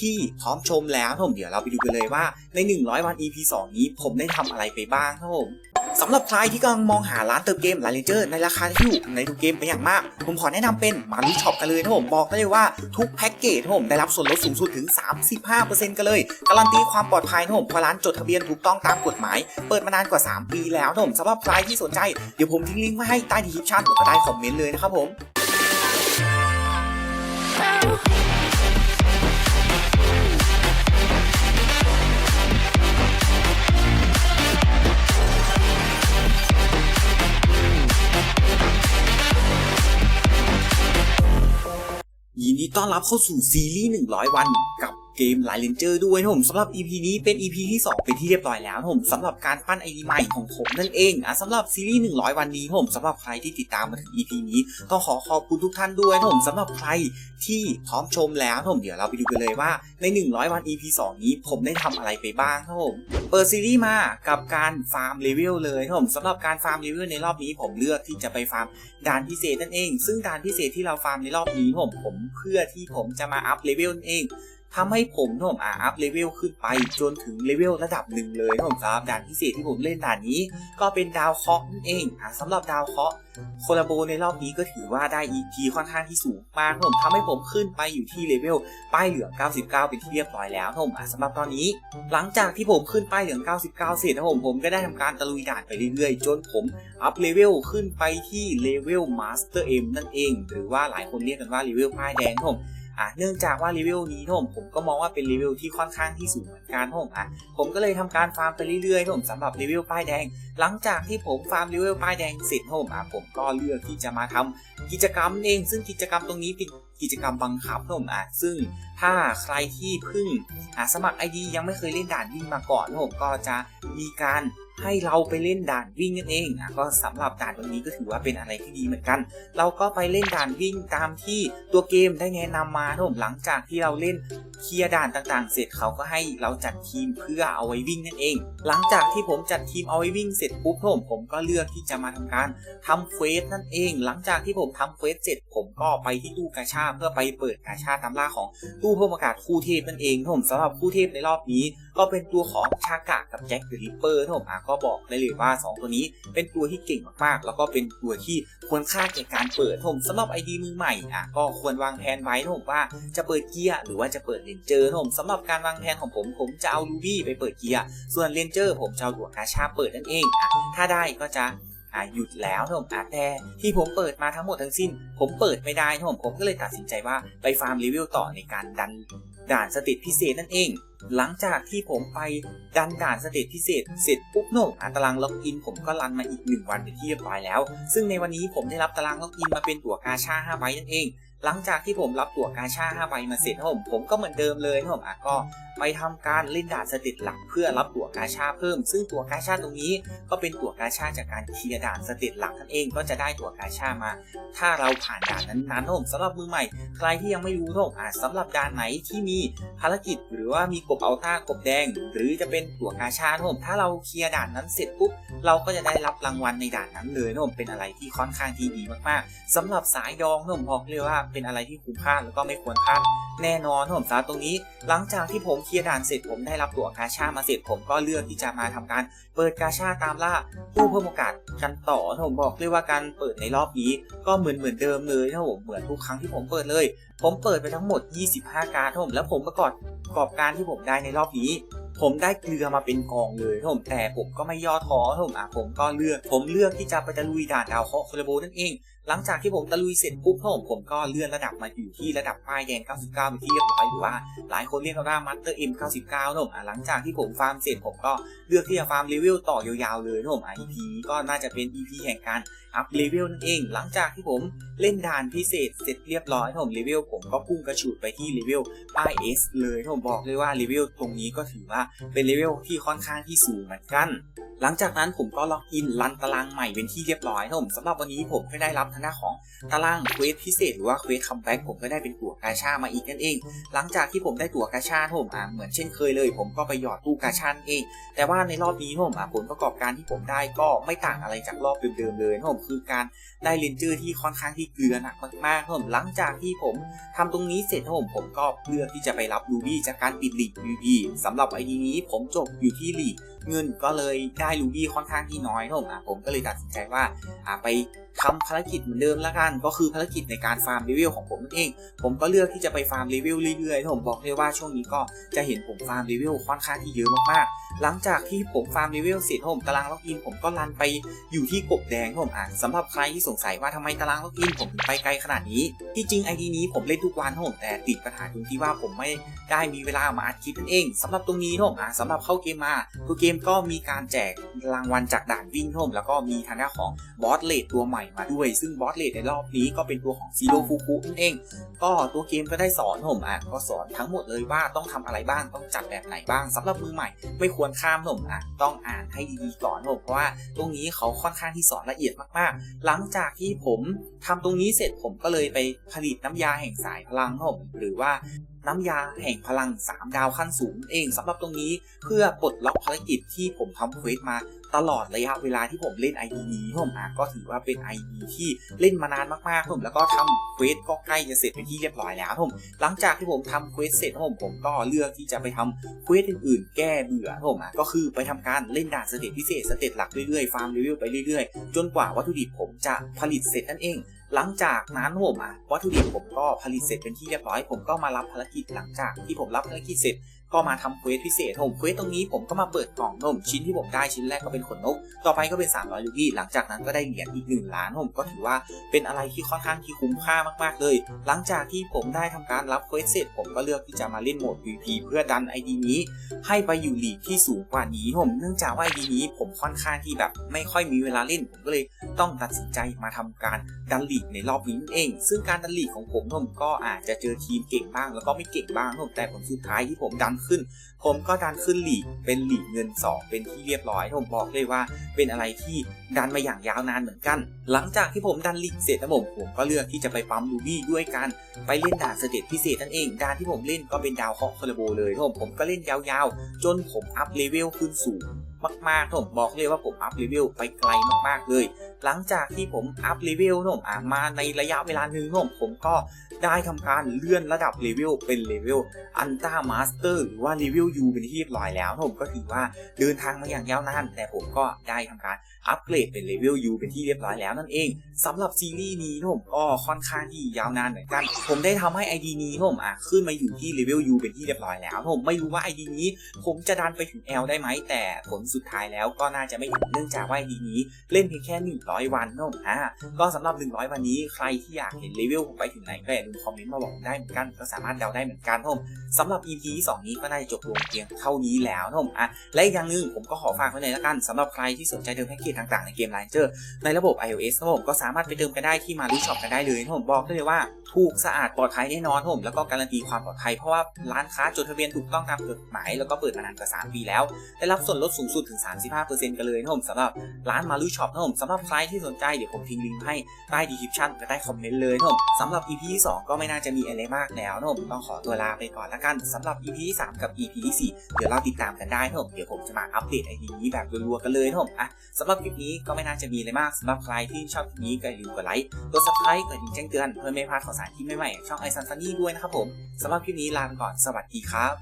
ที่พร้อมชมแล้วผมเดี๋ยวเราไปดูกันเลยว่าใน 100 วัน EP 2 นี้ผมได้ทำอะไรไปบ้างครับผมสำหรับใครที่กำลังมองหาร้านเติมเกมลายเลนเจอร์ในราคาที่ถูกในทุกเกมเป็นอย่างมาก ผมขอแนะนำเป็นมารุช็อปกันเลยครับผมบอกได้เลยว่าทุกแพ็กเกจผมได้รับส่วนลดสูงสุดถึง 35%กันเลย การันตีความปลอดภัยครับผมเพราะร้านจดทะเบียนถูกต้องตามกฎหมาย เปิดมานานกว่า 3 ปีแล้วครับผมสำหรับใครที่สนใจเดี๋ยวผมทิ้งลิงก์ไว้ให้ใต้ดีคริปชั่นหรือใต้คอมเมนต์เลยนะครับผม ต้อนรับเข้าสู่ซีรีส์100 วันกับ เกมไลเลนเจอร์ด้วยนะผมสำหรับ EP นี้เป็น EP ที่ 2 เป็นที่เรียบร้อยแล้วนะผมสำหรับการปั้นไอดีใหม่ของผมนั่นเองอะสำหรับซีรีส์ 100 วันนี้นะผมสำหรับใครที่ติดตามมาถึง EP นี้ต้องขอขอบคุณทุกท่านด้วยนะผมสำหรับใครที่พร้อมชมแล้วนะผมเดี๋ยวเราไปดูกันเลยว่าใน 100 วัน EP 2 นี้ผมได้ทำอะไรไปบ้างครับผมเปิดซีรีส์มากับการฟาร์มเลเวลเลยนะผมสำหรับการฟาร์มเลเวลในรอบนี้ ผมเลือกที่จะไปฟาร์มด่านพิเศษนั่นเอง ซึ่งด่านพิเศษที่เราฟาร์มในรอบนี้ผมผมเพื่อที่ผมจะมาอัพเลเวลนั่นเอง ทำให้ผมผมอ่าอัพเลเวลขึ้นไปจนถึงเลเวลระดับหนึ่งเลยผมสำหรับด่านพิเศษที่ผมเล่นด่านนี้ ก็เป็นดาวเคราะห์นั่นเองอ่าสำหรับดาวเคราะห์โคลาโบในรอบนี้ก็ถือว่าได้ EP ค่อนข้างที่สูงมากผมทำให้ผมขึ้นไปอยู่ที่เลเวลป้ายเหลือง 99 เป็นที่เรียบร้อยแล้วผมอ่าสำหรับตอนนี้ หลังจากที่ผมขึ้นป้ายเหลือง 99 เสร็จนะผมผมก็ได้ทำการตะลุยด่านไปเรื่อยๆ จนผมอัพเลเวลขึ้นไปที่เลเวลมาสเตอร์เอ็มนั่นเอง หรือว่าหลายคนเรียกกันว่าเลเวลป้ายแดงผม อะเนื่องจากว่าเลเวนี้ครับผมผมก็มองว่าเป็นเลเวที่ค่อนข้างที่สูงเหมือนกันครับผมอะผมก็เลยทำการฟาร์มไปเรื่อยๆครับผมสำหรับเลเวป้ายแดง หลังจากที่ผมฟาร์มเลเวป้ายแดงเสร็จครับผมอะผมก็เลือกที่จะมาทำกิจกรรมเอง ซึ่งกิจกรรมตรงนี้เป็นกิจกรรมบังคับครับผมอะซึ่งถ้าใครที่เพิ่งสมัคร ID ยังไม่เคยเล่นด่านวิ่งมาก่อนครับผมก็จะมีการ ให้เราไปเล่นด่านวิ่งนั่นเองอะก็สำหรับด่านตรงนี้ก็ถือว่าเป็นอะไรที่ดีเหมือนกัน เราก็ไปเล่นด่านวิ่งตามที่ตัวเกมได้แนะนำมาครับผมหลังจากที่เราเล่นเคลียร์ด่านต่างๆ เสร็จเขาก็ให้เราจัดทีมเพื่อเอาไว้วิ่งนั่นเอง หลังจากที่ผมจัดทีมเอาไว้วิ่งเสร็จปุ๊บผมผมก็เลือกที่จะมาทำการทำเควสนั่นเอง หลังจากที่ผมทำเควสเสร็จ ผมก็ไปที่ตู้กาชาเพื่อไปเปิดกาชาตามล่าของตู้เพิ่มอากาศคู่เทพนั่นเองผมสำหรับคู่เทพในรอบนี้ ก็เป็นตัวของชากะกับแจ็คเดอะริปเปอร์ที่ผมอะก็บอกได้เลยว่า 2 ตัวนี้เป็นตัวที่เก่งมากๆ แล้วก็เป็นตัวที่ควรค่าแก่การเปิดผมสำหรับไอดีมือใหม่อะก็ควรวางแผนไว้นผมว่าจะเปิดเกียร์หรือว่าจะเปิดเลนเจอร์นผมสำหรับการวางแผนของผมผมจะเอาลูบี้ไปเปิดเกียร์ส่วนเลนเจอร์ผมจะเอาตัวกาชาเปิดนั่นเองอะถ้าได้ก็จะอะหยุดแล้วนะผมอะแต่ที่ผมเปิดมาทั้งหมดทั้งสิ้น ผมเปิดไม่ได้นะผมผมก็เลยตัดสินใจว่าไปฟาร์มรีวิวต่อในการดันด่านสตตพิเศษนั่นเอง หลังจากที่ผมไปดันด่านสเตตพิเศษเสร็จปุ๊บโน่อะตารางล็อกอิน ผมก็รันมาอีก 1 วันเป็นที่เรียบร้อยแล้ว ซึ่งในวันนี้ผมได้รับตารางล็อกอินมาเป็นตั๋วกาชา5ใบนั่นเอง หลังจากที่ผมรับตั๋วกาชา5ใบมาเสร็จนะผมผมก็เหมือนเดิมเลยนะผมอะก็ไปทำการเล่นด่านสเตตหลักเพื่อรับตั๋วกาชาเพิ่ม ซึ่งตั๋วกาชาตรงนี้ก็เป็นตั๋วกาชาจากการเคลียร์ด่านสเตตหลักนั่นเองก็จะได้ตั๋วกาชามา ถ้าเราผ่านด่านนั้นๆนะผมสำหรับมือใหม่ ใครที่ยังไม่รู้นะผมอะสำหรับด่านไหนที่มีภารกิจ หรือว่ามีกบเอัลต้ากบแดง หรือจะเป็นตั๋วกาชานะผมถ้าเราเคลียร์ด่านนั้นเสร็จปุ๊บเราก็จะได้รับรางวัลในด่านนั้นเลยนะผมเป็นอะไรที่ค่อนข้างที่ดีมากๆสำหรับสายยองนะผมบอกเลยว่าเป็นอะไรที่คุ้มค่าแล้วก็ไม่ควรพลาดแน่นอนนะผมสาตรงนี้ หลังจากที่ผมเคลียร์ด่านเสร็จผมได้รับตัวกาชามาเสร็จผมก็เลือกที่จะมาทำการ เปิดกาชาตามล่าตู้เพิ่มโอกาสกันต่อนผมบอกเลยว่าการเปิดในรอบนี้ ก็เหมือนเหมือนเดิมเลยนะผมเหมือนทุกครั้งที่ผมเปิดเลย ผมเปิดไปทั้งหมด 25 การ์ดนะผมแล้วผมประกอบประกอบการที่ผมได้ในรอบนี้ผมได้เกลือมาเป็นกองเลยนะผมแต่ผมก็ไม่ย่อท้อนผมอะผมก็เลือก ผมเลือกที่จะไปตะลุยด่านดาวเคราะห์โคลโบนั่นเอง หลังจากที่ผมตะลุยเสร็จปุ๊บผมผมก็เลื่อนระดับมาอยู่ที่ระดับป้ายแดง 99เป็นที่เรียบร้อยหรือว่าหลายคนเรียกว่ามัตเตอร์เอ็ม99นะผมหลังจากที่ผมฟาร์มเสร็จผมก็เลือกที่จะฟาร์มเลเวลต่อยาวๆเลยนะผมอะ EP นี้ก็น่าจะเป็น EP แห่งการอัพเลเวลนั่นเอง หลังจากที่ผมเล่นด่านพิเศษเสร็จเรียบร้อยนะผมเลเวลผมก็พุ่งกระฉูดไปที่เลเวลป้าย S เลยนะผมบอกเลยว่าเลเวลตรงนี้ก็ถือว่าเป็นเลเวลที่ค่อนข้างที่สูงเหมือนกันหลังจากนั้นผมก็ล็อกอินรันตารางใหม่เป็นที่เรียบร้อยนะผมสำหรับวันนี้ผมก็ได้รับทางด้าของตารางเควสพิเศษหรือว่าเควสคัมแบ็กผมก็ได้เป็นตั๋วกาชามาอีกนั่นเอง หลังจากที่ผมได้ตั๋วกาชาครับผมอ่าเหมือนเช่นเคยเลย ผมก็ไปหยอดตู้กาชาเอง แต่ว่าในรอบนี้ครับผมอะผลประกอบการที่ผมได้ก็ไม่ต่างอะไรจากรอบเดิมๆเลยครับผมคือการได้เลนเจอร์ที่ค่อนข้างที่เกลือหนักมากๆครับผมหลังจากที่ผมทำตรงนี้เสร็จครับผมผมก็เลือกที่จะไปรับรูบี้จากการปิดลีก PVP สำหรับไอดีนี้ผมจบอยู่ที่ลีก เงินก็เลยได้รูบี้ค่อนข้างที่น้อยครับผมอะผมก็เลยตัดสินใจว่าอ่าไป ทำภารกิจเหมือนเดิมละกัน ก็คือภารกิจในการฟาร์มเลเวของผมนั่นเอง ผมก็เลือกที่จะไปฟาร์มเลเวเรื่อยๆผมบอกเลยว่าช่วงนี้ก็จะเห็นผมฟาร์มเลเวค่อนข้างที่เยอะมากๆ หลังจากที่ผมฟาร์มเลเวเสร็จผมตารางล็อกอินผมก็รันไปอยู่ที่กบแดงผมอ่านสำหรับใครที่สงสัยว่าทำไมตารางล็อกอินผมถึงไปไกลขนาดนี้ ที่จริงไอดีนี้ผมเล่นทุกวันผมแต่ติดปัญหาตรงที่ว่าผมไม่ได้มีเวลามาอัดคลิปนั่นเองสำหรับตรงนี้ผมอ่าสำหรับเข้าเกมมาตัวเกมก็มีการแจกรางวัลจากด่านวิ่งผมแล้วก็มีทางด้านของบอสเลดตัวใหม่มาด้วย ซึ่งบอสเลดในรอบนี้ก็เป็นตัวของซีโร่ฟูคุนั่นเอง ก็ตัวเกมก็ได้สอนผมอะก็สอนทั้งหมดเลยว่าต้องทำอะไรบ้างต้องจัดแบบไหนบ้างสำหรับมือใหม่ ไม่ควรข้ามผมอะต้องอ่านให้ดีๆก่อนผมเพราะว่าตรงนี้เขาค่อนข้างที่สอนละเอียดมากๆ หลังจากที่ผมทำตรงนี้เสร็จผมก็เลยไปผลิตน้ำยาแห่งสายพลังผมหรือว่า น้ำยาแห่งพลัง 3 ดาวขั้นสูงเองสำหรับตรงนี้เพื่อปลดล็อกภารกิจที่ผมทำเควสมาตลอดระยะเวลาที่ผมเล่น ID นี้ผมอะก็ถือว่าเป็น ID ที่เล่นมานานมากๆผมแล้วก็ทำเควสก็ใกล้จะเสร็จเป็นที่เรียบร้อยแล้วผมหลังจากที่ผมทำเควสเสร็จผมผมก็เลือกที่จะไปทำเควสอื่นๆ แก้เบื่อผมอะก็คือไปทำการเล่นด่านสเตจพิเศษสเตจหลักเรื่อยๆฟาร์มเลเวลไปเรื่อยๆ จนกว่าวัตถุดิบผมจะผลิตเสร็จนั่นเอง หลังจากนั้นผมอะวัตถุดิบผมก็ผลิตเสร็จเป็นที่เรียบร้อย ผมก็มารับภารกิจหลังจากที่ผมรับภารกิจเสร็จ ก็มาทำเควสพิเศษผมเควสตรงนี้ผมก็มาเปิดกล่องนมชิ้นที่ผมได้ชิ้นแรกก็เป็นขนนก ต่อไปก็เป็น 300ลูบี้หลังจากนั้นก็ได้เหรียญอีก 1 ล้านผมก็ถือว่าเป็นอะไรที่ค่อนข้างที่คุ้มค่ามากๆเลย หลังจากที่ผมได้ทำการรับเควสเสร็จผมก็เลือกที่จะมาเล่นโหมด VP เพื่อดัน ID นี้ ให้ไปอยู่หลีกที่สูงกว่านี้ผมเนื่องจากว่า ID นี้ผมค่อนข้างที่แบบ ไม่ค่อยมีเวลาเล่นผมก็เลยต้องตัดสินใจมาทำการดันหลีกในรอบนี้เอง ซึ่งการดันหลีกของผมผมก็อาจจะเจอทีมเก่งบ้างแล้วก็ไม่เก่งบ้างผมแต่ผลสุดท้ายที่ผมดันขึ้น ผมก็ดันขึ้นหลีกเป็นหลีกเงิน 2 เป็นที่เรียบร้อยผมบอกเลยว่า เป็นอะไรที่ดันมาอย่างยาวนานเหมือนกัน หลังจากที่ผมดันหลีกเสร็จนะผมผมก็เลือกที่จะไปปั๊มลูบี้ด้วยกัน ไปเล่นด่านสเตจพิเศษนั่นเองด่านที่ผมเล่นก็เป็นดาวเคาะคาราโบเลยผมผมก็เล่นยาวๆ จนผมอัพเลเวลขึ้นสูง มากๆผมบอกเลยว่าผมอัพเลเวลไปไกลมากๆเลย หลังจากที่ผมอัพเลเวลผมอ่ามาในระยะเวลาหนึ่งผมผมก็ได้ทำการเลื่อนระดับเลเวลเป็นเลเวลอันต้ามาสเตอร์หรือว่าเลเวล U เป็นที่เรียบร้อยแล้วผมก็ถือว่าเดินทางมาอย่างยาวนานแต่ผมก็ได้ทำการ อัปเกรดเป็นเลเวล U เป็นที่เรียบร้อยแล้วนั่นเองสำหรับซีรีส์นี้ผมก็ค่อนข้างที่ยาวนานเหมือนกัน ผมได้ทำให้ ID นี้ผมอะขึ้นมาอยู่ที่เลเวล U เป็นที่เรียบร้อยแล้วผมไม่รู้ว่า ID นี้ผมจะดันไปถึง L ได้ไหมแต่ผลสุดท้ายแล้วก็น่าจะไม่ถึงเนื่องจากว่า ID นี้เล่นเพียงแค่ 100 วันผมอะก็สำหรับ 100 วันนี้ใครที่อยากเห็นเลเวลผมไปถึงไหนก็อย่าลืมคอมเมนต์มาบอกได้เหมือนกัน ก็สามารถเดาได้เหมือนกันผมสำหรับ EP ที่สองนี้ก็น่าจะจบลงเพียงเท่านี้แล้วนะผมอะและอีกอย่างหนึ่งผมก็ขอฝากไว้เลยละกันสำหรับใครที่สนใจเติมแพ็กเกจต่างๆในเกมไลน์เจอในระบบ iOS นะผมก็สามารถไปเติมกันได้ที่มารูช็อปกันได้เลยนะผมบอกได้เลยว่าถูกสะอาดปลอดภัยแน่นอนผมแล้วก็การันตีความปลอดภัยเพราะว่าร้านค้าจดทะเบียนถูกต้องตามกฎหมายแล้วก็เปิดมานานกว่า 3 ปีแล้ว ได้รับส่วนลดสูงสุดถึง 35%กันเลยนะผมสำหรับร้านมารูช็อปนะผมสำหรับใครที่สนใจเดี๋ยวผมทิ้งลิงก์ให้ใต้ดีคริปชั่นและใต้คอมเมนต์เลยนะผมสำหรับ EP ที่2ก็ไม่น่าจะมีอะไรมากแล้วนะผมต้องขอตัวลาไปก่อนละกันสำหรับ EP ที่3กับ EP ที่4เดี๋ยวเราติดตามกันได้นะผมเดี๋ยวผมจะมาอัปเดตไอดีนี้แบบรัวๆกันเลยนะผมอะสำหรับลิปนี้ก็ไม่น่าจะมีเลยมากสำหรับใครที่ชอบคลิปนี้ก็อย่าลืมกดไลค์กดซับสไครต์กดแจ้งเตือนเพื่อไม่พลาดข่าวสารที่ใหม่ๆช่องไอซันซันนี่ด้วยนะครับผมสำหรับคลิปนี้ลาไปก่อนสวัสดีครับ